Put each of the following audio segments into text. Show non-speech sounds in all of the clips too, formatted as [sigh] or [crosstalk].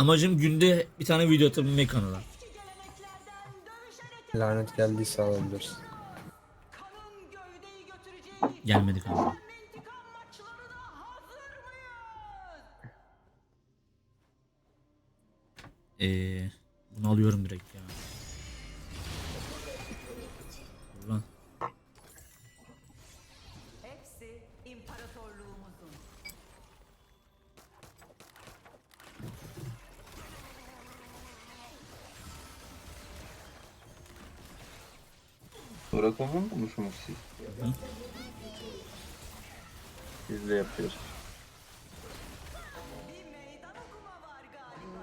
Amacım günde bir tane video atabilmek kanala. Lanet geldiyse alabilirsin. Gelmedi kanka. Ee, bunu alıyorum direkt ya. Drakon'u mu bulmuşsunuz siz? Hı. Biz de yapıyoruz. Bir meydan okuma var galiba.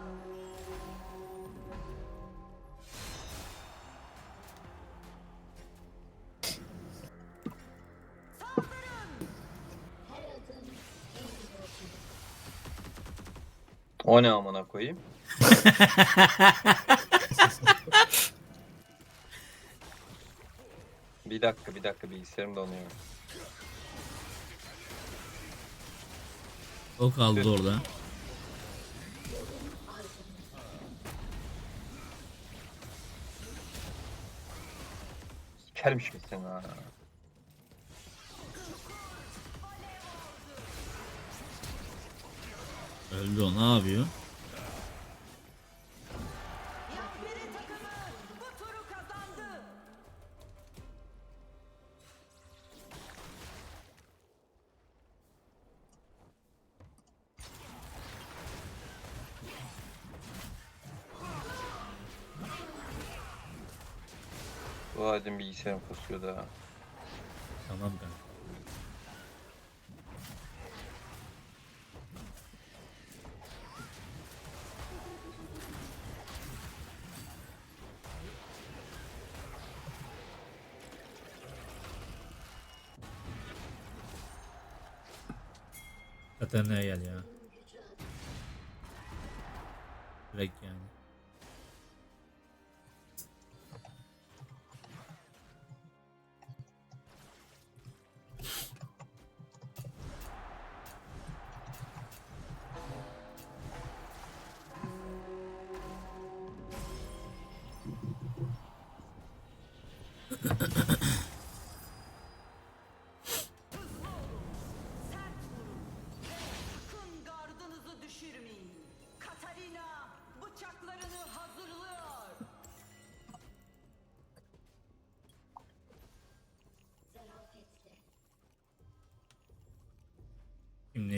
O ne amına koyayım? [laughs] bir dakika bir dakika bilgisayarım donuyor. O kaldı orada. Sikermiş misin ha? Öldü o ne yapıyor? Bu halde bilgisayarım kasıyor da. Tamam kanka. Katarina'ya gel ya.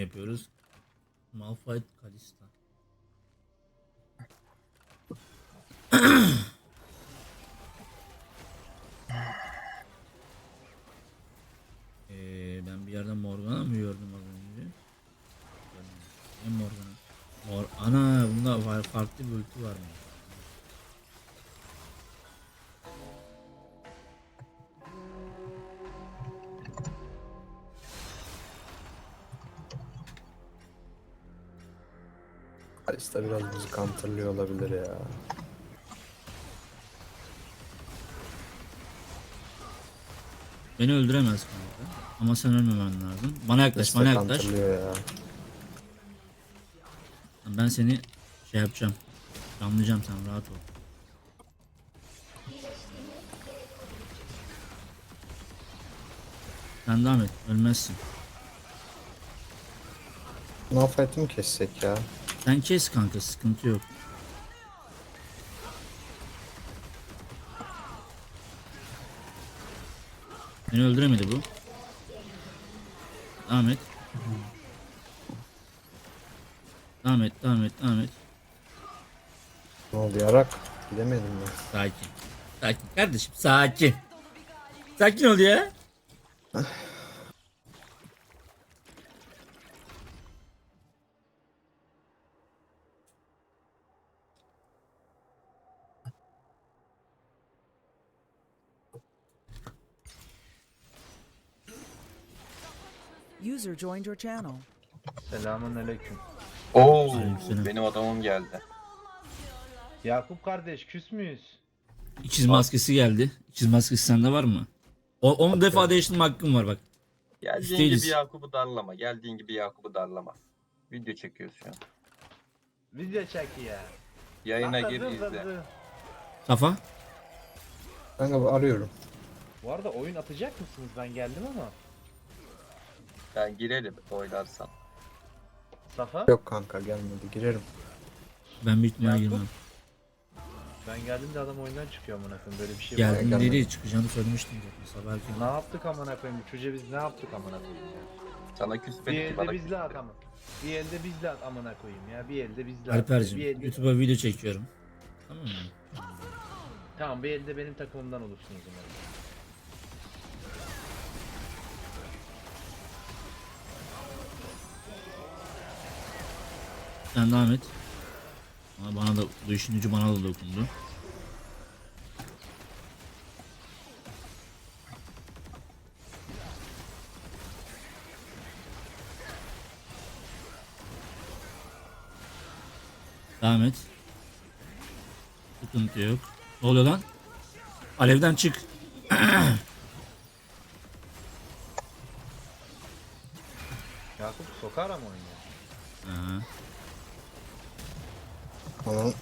Yapıyoruz? Malphite Kalista. [clears throat] Ee, ben bir yerden Morgana mı gördüm az önce? Ne Morgana? Mor Ana bunda farklı bir ulti var mı? Kalista biraz bizi counterlıyor olabilir ya. Beni öldüremez kanka. Ama sen ölmemen lazım. Bana yaklaş, bana yaklaş. counterlıyor ya. Ben seni şey yapacağım. Damlayacağım sen rahat ol. Sen devam et. Ölmezsin. Malphite'i mi kessek ya? Sen kes kanka sıkıntı yok. Beni öldüremedi bu. Devam et. Devam et, devam et, devam et. Ne oldu yarak? Gidemedim mi? Sakin. Sakin kardeşim, sakin. Sakin ol ya. [laughs] User joined your channel. Selamun aleyküm. Oo, Aleykümselam. benim adamım geldi. Yakup kardeş küs müyüz? İkiz maskesi geldi. İkiz maskesi sende var mı? O 10 defa değiştirme hakkım var bak. Geldiğin Değiliz. gibi Yakup'u darlama. Geldiğin gibi Yakup'u darlama. Video çekiyoruz şu an. Video çek ya. Yayına Hatta gir izle. Safa. Kanka bu arıyorum. Bu arada oyun atacak mısınız? Ben geldim ama. Ben girelim oylarsan. Safa. Yok kanka gelmedi girerim. Ben büyük ihtimalle Yakup. girmem. Ben geldiğimde adam oyundan çıkıyor amına koyayım. Böyle bir şey var. Geldim gelmedi. dedi çıkacağını söylemiştim zaten sabah erken. Ne yaptık amına koyayım? Çocuğa biz ne yaptık amına koyayım ya? Sana Bir küsmedik ki elde bana bizle at ama. Bir elde bizle at amına koyayım ya. Bir elde bizle at. Alper'cim Bir elde... YouTube'a video çekiyorum. Tamam mı? Tamam bir elde benim takımımdan olursun o zaman. Sen devam et. Ama bana da bu işin ucu bana da dokundu. Devam et. Sıkıntı yok. Ne oluyor lan? Alevden çık. [clears throat] Yakup sokar ama oyunu. Aha, Tamam.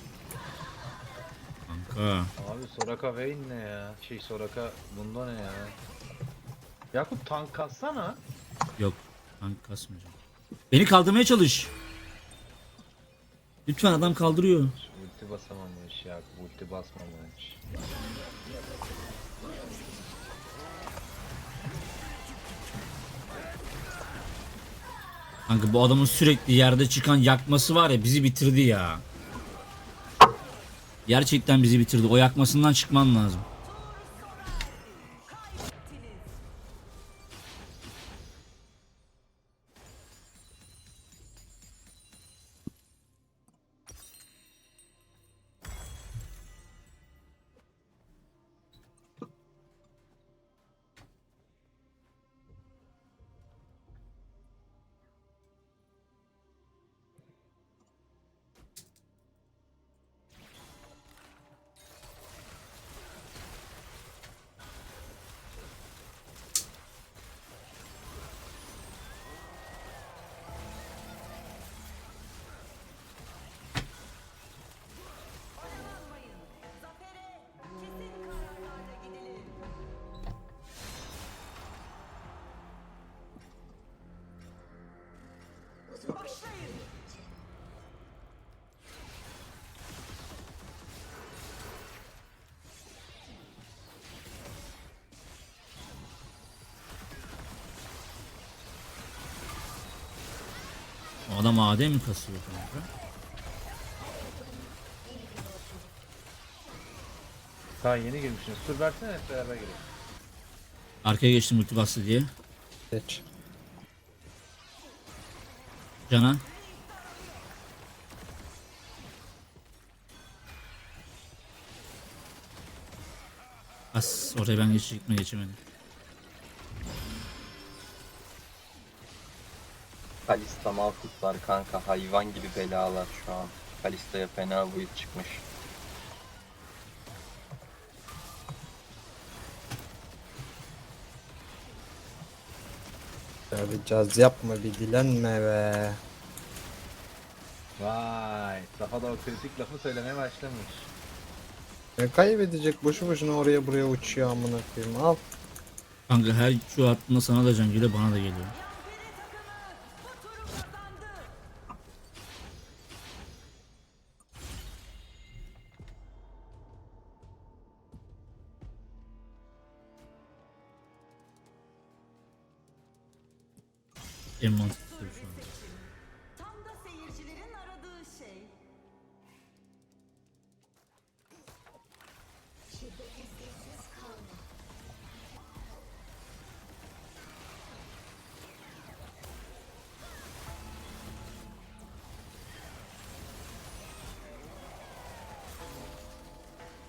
kanka. Abi Soraka Vayne ne ya? Şey Soraka bunda ne ya? Yakup tank kassana. Yok. Tank kasmayacağım. Beni kaldırmaya çalış. Lütfen adam kaldırıyor. Ulti basamamış Yakup ulti basmamış. Kanka bu adamın sürekli yerde çıkan yakması var ya bizi bitirdi ya. Gerçekten bizi bitirdi. O yakmasından çıkman lazım. Adam AD mi kasıyor kanka? Daha yeni girmişsiniz. Tur versene hep beraber girelim. Arkaya geçtim ulti bastı diye. Geç. Cana. As oraya ben geç gitme geçemedim. Kalista Malkut var kanka hayvan gibi belalar şu an. Kalista'ya fena build çıkmış. Ya bir caz yapma bir dilenme be. Vay. Safa da o kritik lafı söylemeye başlamış. Ya kaybedecek boşu boşuna oraya buraya uçuyor amına koyayım. Al. Kanka her şu attığında sana da can geliyor bana da geliyor. En mantıklı şu an. Tam da seyircilerin aradığı şey.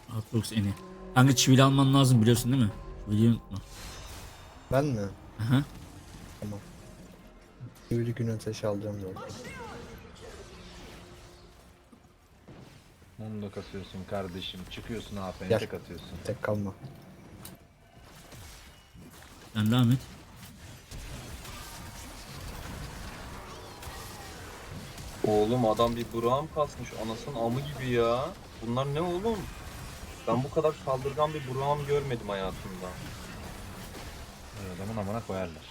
Hotbox eni. Kanka çivili alman lazım biliyorsun değil mi? Çiviliyi unutma. Ben mi? Aha. Tamam. Sivri gün ateşi alacağım zaten. Onu da kasıyorsun kardeşim. Çıkıyorsun AP'ne Gel. tek atıyorsun. Tek kalma. Sen devam et. Oğlum adam bir Braum kasmış anasının amı gibi ya. Bunlar ne oğlum? Ben bu kadar saldırgan bir Braum görmedim hayatımda. Adamın amına koyarlar.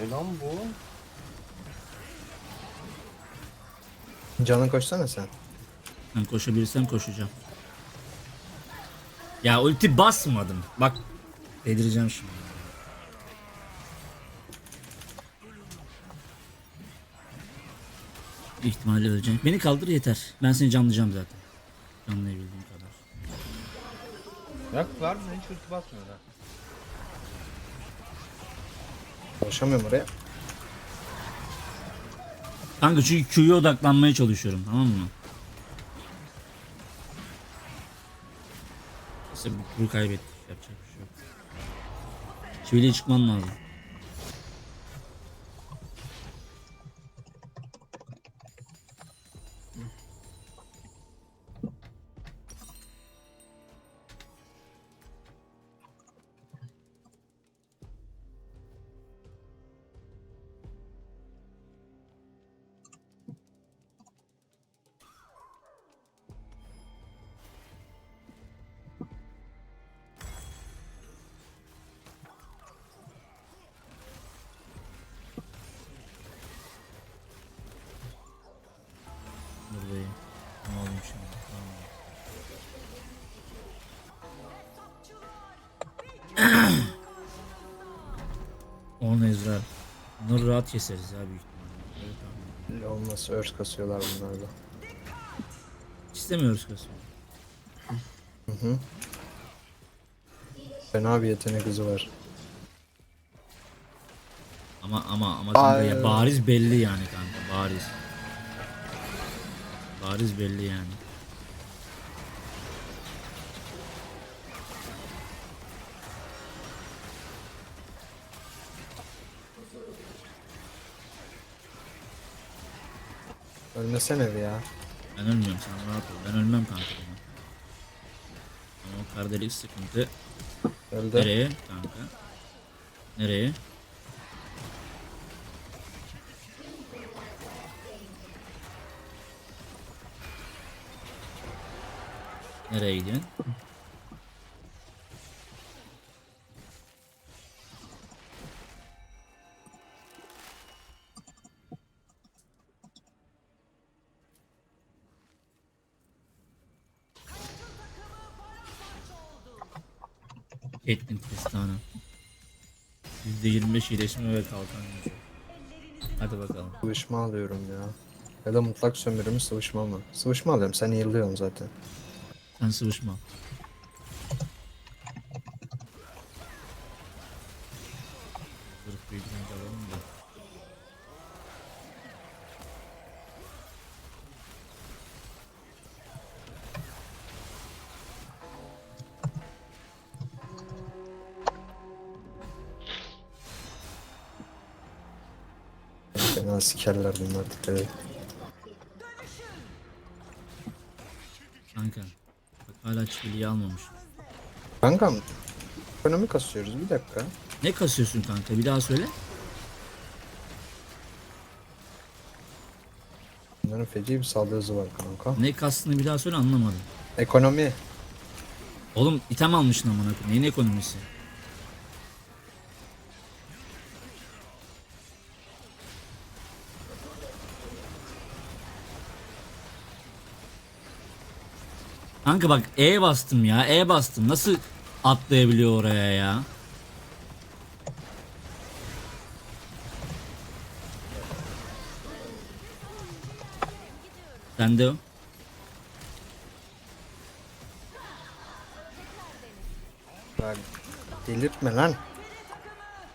Ne lan bu? Canın koşsana sen. Ben koşabilirsem koşacağım. Ya ulti basmadım. Bak delireceğim şimdi. İhtimalle öleceğim. Beni kaldır yeter. Ben seni canlayacağım zaten. Canlayabildiğim kadar. Yakup var mı? Hiç ulti basmıyor lan. Koşamıyorum oraya. Kanka çünkü Q'ya odaklanmaya çalışıyorum tamam mı? İşte bu turu kaybettik. Yapacak bir şey yok. Çiviliye çıkman lazım. On Ezra. Bunları rahat keseriz ya büyük ihtimalle. Olmazsa örs kasıyorlar bunlar da. İstemiyoruz kasıyor. Hı hı. Fena bir yetenek hızı var. Ama ama ama Ay. ya bariz belli yani kanka bariz. Bariz belli yani. Ölmesene bir ya. Ben ölmüyorum sen rahat ol. Ben ölmem kanka. benim. Ama o perdelik sıkıntı. Öldü. Nereye kanka? Nereye? Nereye gidiyorsun? İyileşme ve kalkan gücü. Hadi bakalım. Sıvışma alıyorum ya. Ya da mutlak sömürü mü sıvışma mı? Sıvışma alıyorum. Sen yıllıyorum zaten. Sen sıvışma. Sikerler bunlar dikkat et. Kanka. Bak hala çiviliyi almamış. Kankam. Ekonomi kasıyoruz bir dakika. Ne kasıyorsun kanka? Bir daha söyle. Bunların feci bir saldırı hızı var kanka. Ne kastını bir daha söyle anlamadım. Ekonomi. Oğlum item almışsın amına koyayım. Neyin ekonomisi? Kanka bak E bastım ya. E bastım. Nasıl atlayabiliyor oraya ya? Sen de o. Lan delirtme lan.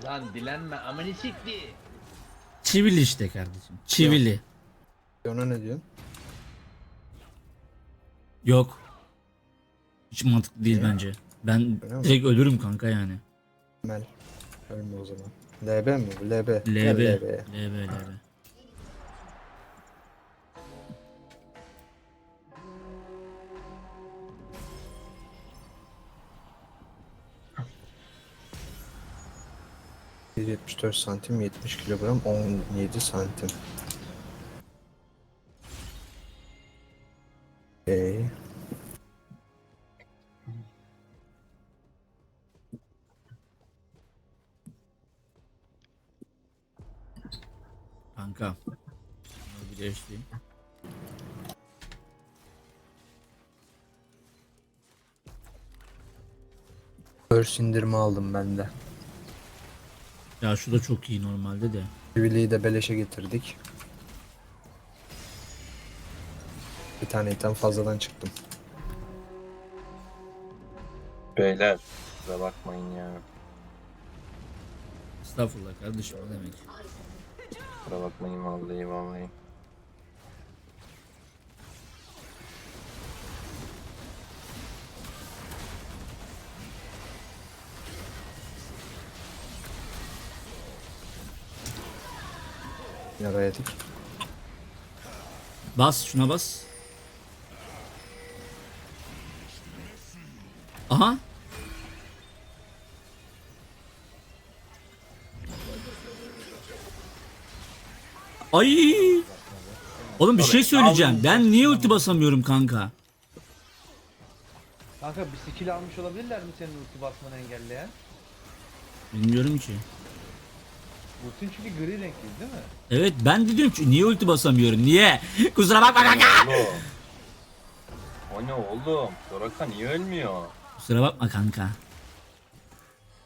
Lan dilenme amını sikti. Çivili işte kardeşim. Çivili. Ona ne diyorsun? Yok. Hiç mantıklı değil bence. Ben Öyle mi? direkt ölürüm kanka yani. Mel. Ölme o zaman. LB mi bu? LB. LB. Gel LB. LB'ye. LB. %74 santim 70 kilogram 17 santim. Burst indirme aldım ben de. Ya şu da çok iyi normalde de. Jubilee'yi de beleşe getirdik. Bir tane item fazladan çıktım. Beyler kusura bakmayın ya. Estağfurullah kardeşim ne demek. Kusura bakmayın vallahi vallahi. Yara yedik. Bas şuna bas. Aha. Ay. Oğlum bir şey söyleyeceğim. Ben niye ulti basamıyorum kanka? Kanka bir skill almış olabilirler mi senin ulti basmanı engelleyen? Bilmiyorum ki. Ultin çünkü gri renkli değil mi? Evet ben de diyorum ki niye ulti basamıyorum? Niye? [laughs] Kusura bakma kanka. Oğlum. O ne oğlum? Soraka niye ölmüyor? Kusura bakma kanka.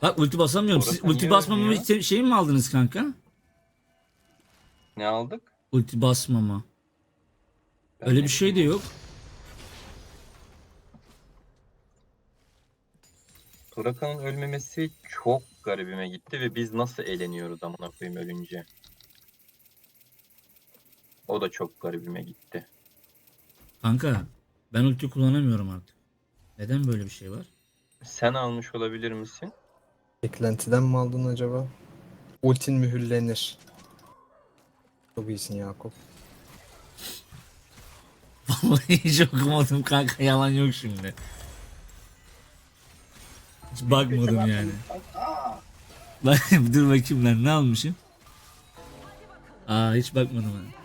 Bak ulti basamıyorum. Siz Orası ulti niye basmamamı ölmüyor? şey, şey mi aldınız kanka? Ne aldık? Ulti basmama. Ben Öyle ne bir şey de bileyim. yok. Soraka'nın ölmemesi çok garibime gitti ve biz nasıl eğleniyoruz amına koyayım ölünce. O da çok garibime gitti. Kanka ben ulti kullanamıyorum artık. Neden böyle bir şey var? Sen almış olabilir misin? Eklentiden mi aldın acaba? Ultin mühürlenir. Çok iyisin Yakup. [laughs] Vallahi hiç okumadım kanka yalan yok şimdi. Hiç bakmadım yani. [laughs] Dur bakayım lan ne almışım? Aa hiç bakmadım ben.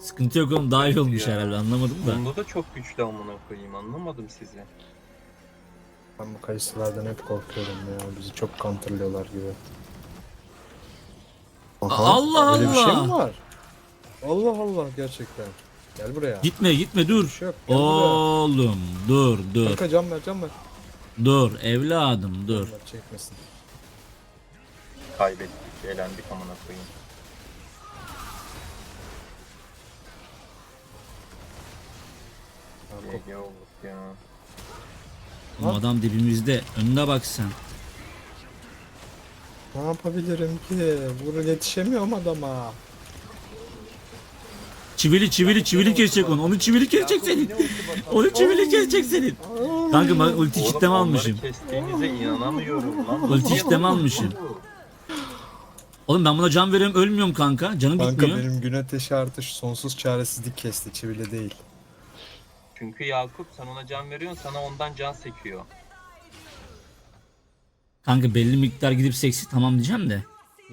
Sıkıntı yok oğlum daha iyi olmuş Ya. herhalde anlamadım da. Bunda da çok güçlü amına koyayım anlamadım sizi. Ben bu kayısılardan hep korkuyorum ya. Bizi çok counterlıyorlar gibi. Allah öyle bir şey Allah. mi var? Allah Allah gerçekten. Gel buraya. Gitme gitme Bir dur. şey yok. Gel buraya. Oğlum dur dur Kanka can ver can ver. dur evladım dur. Ver, çekmesin. Kaybettik, elendik amına koyayım. GG olduk ya. Oğlum adam dibimizde önüne bak sen. Ne yapabilirim ki? Vur yetişemiyorum adama. Çivili çivili çivili kesecek onu. Onu çivili kesecek senin. Onu çivili kesecek senin. Kanka ben ulti Oğlum onları almışım. kestiğinize inanamıyorum lan. Ulti yapıyorsun almışım. Oğlum ben buna can veriyorum ölmüyorum kanka. Canım Kanka gitmiyor. benim gün ateşi artış sonsuz çaresizlik kesti çivili değil. Çünkü Yakup sen ona can veriyorsun sana ondan can sekiyor. Kanka belli miktar gidip seksi tamam diyeceğim de.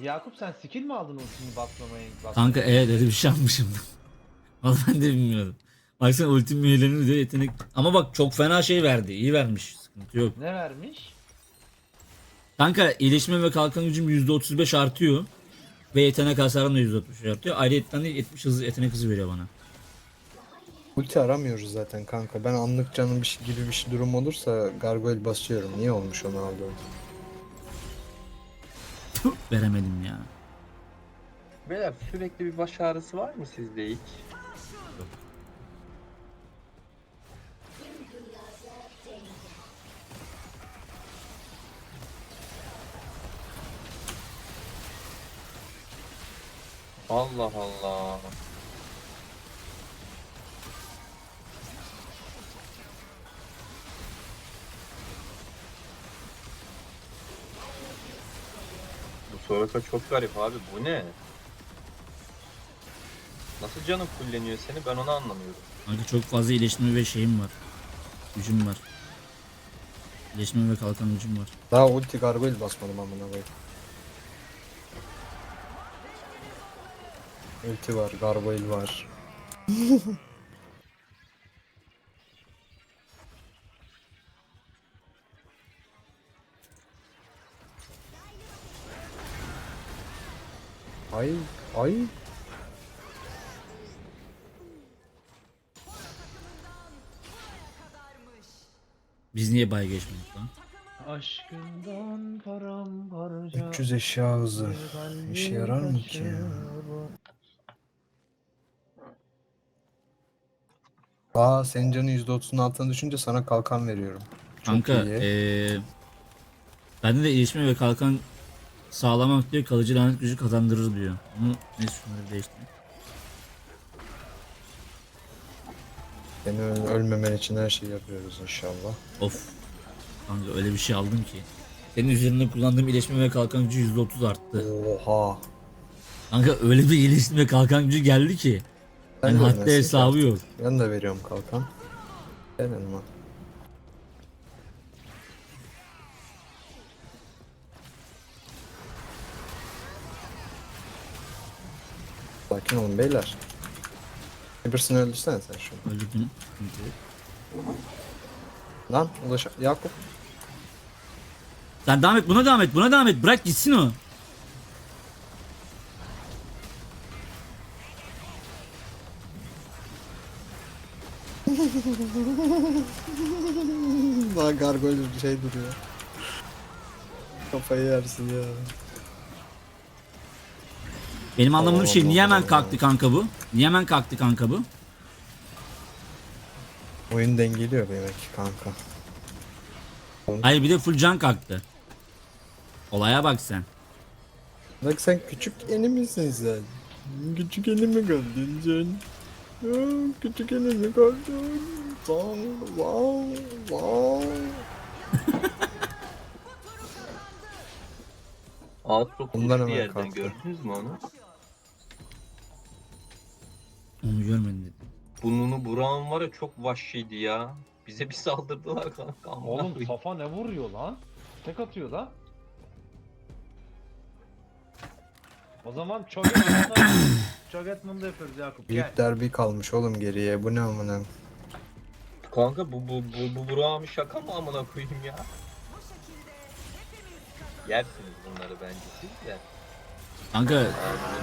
Yakup sen skill mi aldın ultini basmamayı? Kanka evet öyle bir şey yapmışım. [laughs] Vallahi ben de bilmiyordum. Baksana ultim üyelerinin de yetenek. Ama bak çok fena şey verdi. İyi vermiş. Sıkıntı yok. Ne vermiş? Kanka iyileşme ve kalkan gücüm %35 artıyor. Ve yetenek hasarım da %60 artıyor. Ayrıca de 70 hızı yetenek hızı veriyor bana. Ulti aramıyoruz zaten kanka. Ben anlık canım bir şey gibi bir şey durum olursa gargoyle basıyorum. Niye olmuş onu aldım? Veremedim ya. Beyler sürekli bir baş ağrısı var mı sizde hiç? Allah Allah. Bu Soraka çok garip abi. Bu ne? Nasıl canım fulleniyor seni ben onu anlamıyorum. Kanka çok fazla iyileşme ve şeyim var. Gücüm var. İyileşme ve kalkan gücüm var. Daha ulti gargoyle basmadım amına koyayım. Ulti var, Gargoyle var. [laughs] ay, ay. Biz niye bay geçmedik lan? Aşkından paramparça 300 eşya hızı. İşe yarar mı ki? ya? Aa senin canın %30'un altına düşünce sana kalkan veriyorum. Çok Kanka iyi. eee bende de iyileşme ve kalkan sağlamak diyor kalıcı lanet gücü kazandırır diyor. Bunu ne şunları değiştireyim. Seni öl- ölmemen için her şeyi yapıyoruz inşallah. Of. Kanka öyle bir şey aldım ki. Senin üzerinde kullandığım iyileşme ve kalkan gücü %30 arttı. Oha. Kanka öyle bir iyileşme ve kalkan gücü geldi ki. Sen Yani haddi hesabı yok. Ben de veriyorum kalkan. Gel yanıma. Sakin olun beyler. Birisini öldürsene sen şunu. Öldürdüm. Lan ulaş Yakup. Sen devam et buna devam et buna devam et bırak gitsin o. gargoyle bir şey duruyor. Kafayı yersin ya. Benim anlamadığım şey niye hemen kalktı kanka bu? Niye hemen kalktı kanka bu? Oyun dengeliyor demek ki kanka. Hayır bir de full can kalktı. Olaya bak sen. Bak sen küçük eni misin sen? Küçük eni mi kaldın sen? Küçük mi kaldın? Wow, wow, wow. Bundan konuştu hemen yerden kalktı. gördünüz mü onu? Onu görmedim dedim. Burnunu buran var ya çok vahşiydi ya. Bize bir saldırdılar kanka. Oğlum koyayım. Safa ne vuruyor lan? Tek atıyor lan. O zaman Çogetman'da [clears throat] Çogetman'da yapıyoruz Yakup. Gel. Büyük derbi kalmış oğlum geriye. Bu ne amına? Kanka bu bu bu bu Burak'ın şaka mı amına koyayım ya? Yersiniz bunları bence siz de. Kanka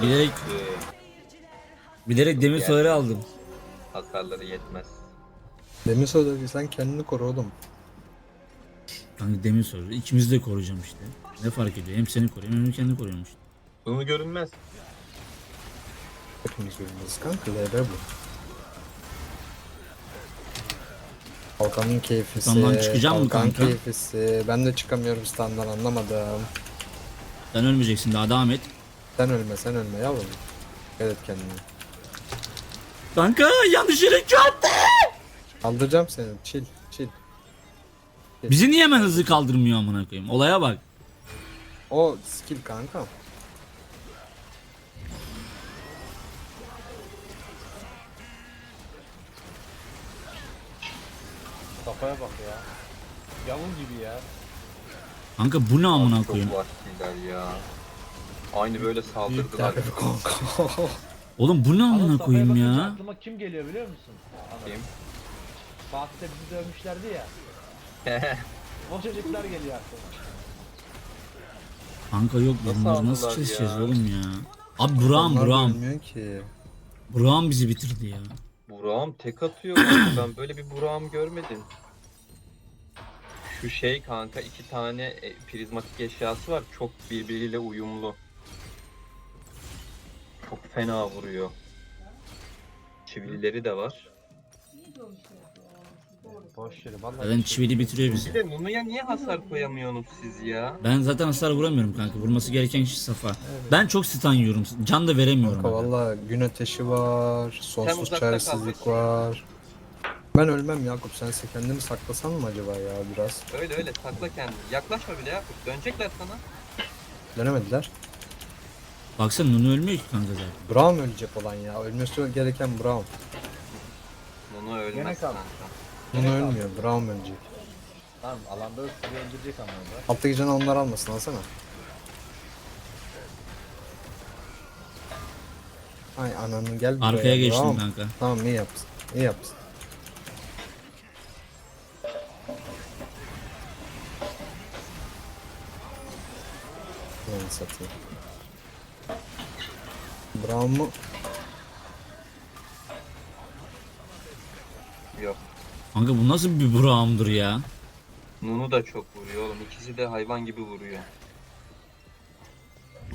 bilerek Ee, bilerek demir soları aldım. hasarları yetmez. Demin söyledi sen kendini koru oğlum. Kanka demir soru. İkimizi de koruyacağım işte. Ne fark ediyor? Hem seni koruyorum hem kendini koruyorum işte. Bunu görünmez. Hepimiz öleceğiz kanka. LB bu. Kalkanın keyfisi. Standdan çıkacak mı kanka? keyfisi. Ben de çıkamıyorum standdan anlamadım. Sen ölmeyeceksin daha devam et. Sen ölme sen ölme yavrum. Dikkat et kendine. Kanka yanlış yere attı. Kaldıracağım seni. Chill chill. Bizi niye hemen hızlı kaldırmıyor amına koyayım? Olaya bak. O skill kanka. Safa'ya bak ya. Yavun gibi ya. Kanka bu ne amına Çok koyayım? vahşiler ya. Aynı böyle saldırdılar. [laughs] Oğlum bu ne amına koyayım bakınca ya? Aklıma kim geliyor biliyor musun? Kim? Fatih'te bizi dövmüşlerdi ya. [laughs] O çocuklar geliyor aklıma. Kanka yok Nasıl bunları nasıl aldılar keseceğiz ya? oğlum ya? Abi Burak'ım Onlar Burak'ım. ölmüyor ki. Burak'ım bizi bitirdi ya. Burak'ım tek atıyor. Ben böyle bir Burak'ım görmedim. Şu şey kanka iki tane e, prizmatik eşyası var. Çok birbiriyle uyumlu. Çok fena vuruyor. Çivilileri de var. Boş yere vallahi. Zaten çivili bitiriyor Bir bizi. de Nunu'ya niye hasar koyamıyorsunuz siz ya? Ben zaten hasar vuramıyorum kanka. Vurması gereken kişi Safa. Ben çok stun yiyorum. Can da veremiyorum. Kanka valla gün ateşi var. Sonsuz uzakta çaresizlik kal. var. Ben ölmem Yakup. Sen se- kendini saklasan mı acaba ya biraz? Öyle öyle sakla kendini. Yaklaşma bile Yakup. Dönecekler sana. Dönemediler. Baksana Nunu ölmüyor ki kanka zaten. Braum ölecek olan ya. Ölmesi gereken. Nunu Gene ölmez kal. kanka. Bunu ölmüyor. Braum ölecek. Tamam alanda sizi öldürecek ama orada. Alttaki canı onlar almasın alsana. Ay ananı gel buraya. Arkaya geçtim Braum. kanka. Tamam iyi yapsın. İyi yapsın. Ben satayım. Braum'u Yok. Kanka bu nasıl bir Braum'dur ya? Nunu da çok vuruyor oğlum. İkisi de hayvan gibi vuruyor.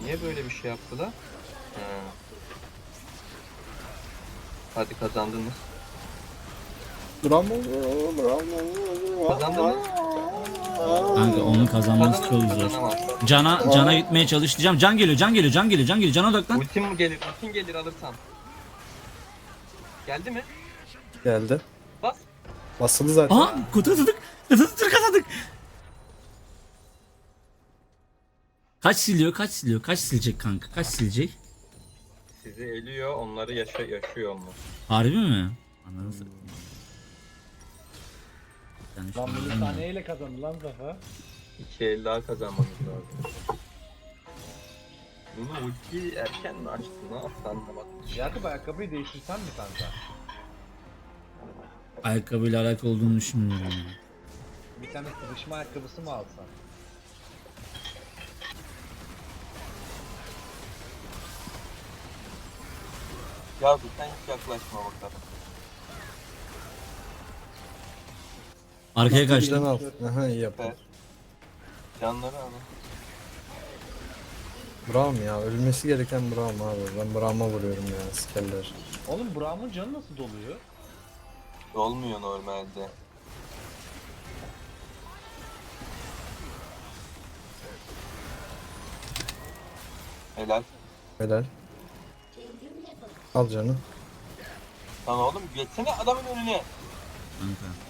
Niye böyle bir şey yaptılar? He. Hadi kazandınız. Braum'u Braum'u Kazandınız. Kanka onun kazanması çok zor. Cana cana gitmeye çalışacağım. Can geliyor, can geliyor, can geliyor, can geliyor. Cana odaklan. Ultim mi gelir? Ultin gelir alırsan. Geldi mi? Geldi. Bas. Basılı zaten. Aha, kutu tuttuk. Kutu tuttuk kazandık. Kaç siliyor, kaç siliyor, kaç silecek kanka, kaç silecek? Sizi eliyor, onları yaşa yaşıyor onlar. Harbi mi? Anladın Yani şu Lan an- milisaniyeyle kazandı lan Zafer. İki el daha kazanmamız lazım. Bunu ulti erken mi açtın? Yaptı anlamadım. Yakup ayakkabıyı değiştirsen mi kanka? Ayakkabıyla alakalı olduğunu düşünmüyorum. ya. Bir tane sıvışma ayakkabısı mı alsan? Ya sen hiç yaklaşma bakalım. Arkaya kaçtım. al. Aha iyi yapar. Evet. Canları alın. Braum ya ölmesi gereken Braum abi. Ben Braum'a vuruyorum ya skeller. Oğlum Braum'un canı nasıl doluyor? Olmuyor normalde. Helal. Helal. Al canı. Lan oğlum geçsene adamın önüne. Kanka.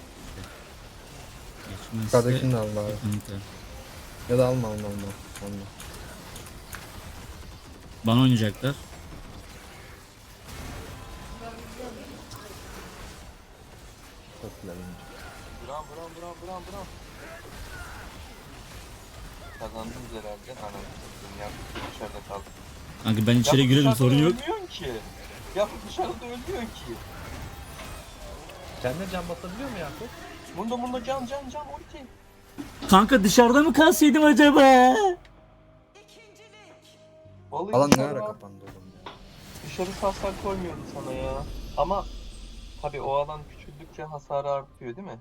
Geçmezse... Yukarıdakini de al bari. Ya da alma alma alma. alma. Bana oynayacaklar. Çok güzel oyuncu. Buram buram buram buram buram. Kazandınız herhalde. Anam. Dünya dışarıda kaldı. Kanka ben içeri girerim sorun yok. Ölmüyorsun ki. Ya dışarıda ölmüyorsun ki. Kendine can basabiliyor mu Yakup? Bunda bunda can can can ulti. Kanka dışarıda mı kalsaydım acaba? İkincilik. Vallahi Alan ne dışarı- ara kapandı oğlum ya. Dışarı hasar koymuyordu sana ya. Ama tabi o alan küçüldükçe hasarı artıyor değil mi?